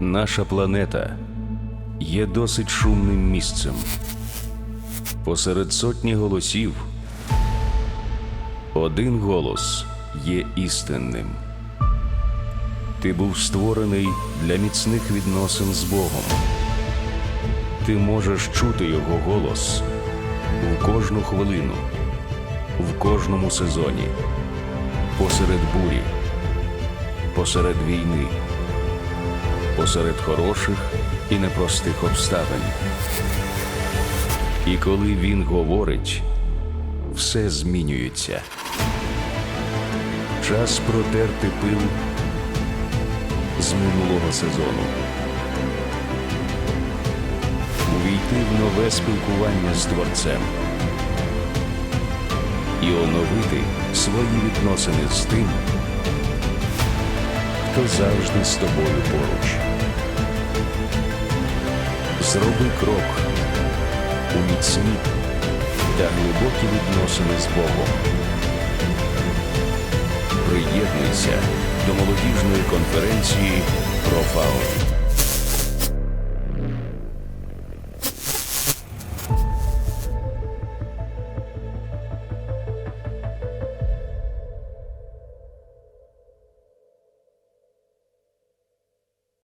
Наша планета є досить шумним місцем. Посеред сотні голосів один голос є істинним. Ти був створений для міцних відносин з Богом. Ти можеш чути Його голос в кожну хвилину, в кожному сезоні, посеред бурі, посеред війни, посеред хороших і непростих обставин. І коли він говорить, все змінюється. Час протерти пил з минулого сезону. Увійти в нове спілкування з Творцем і оновити свої відносини з тим, хто завжди з тобою поруч. Зроби крок у міцні та глибокі відносини з Богом. Приєднуйся до молодіжної конференції «Профаун».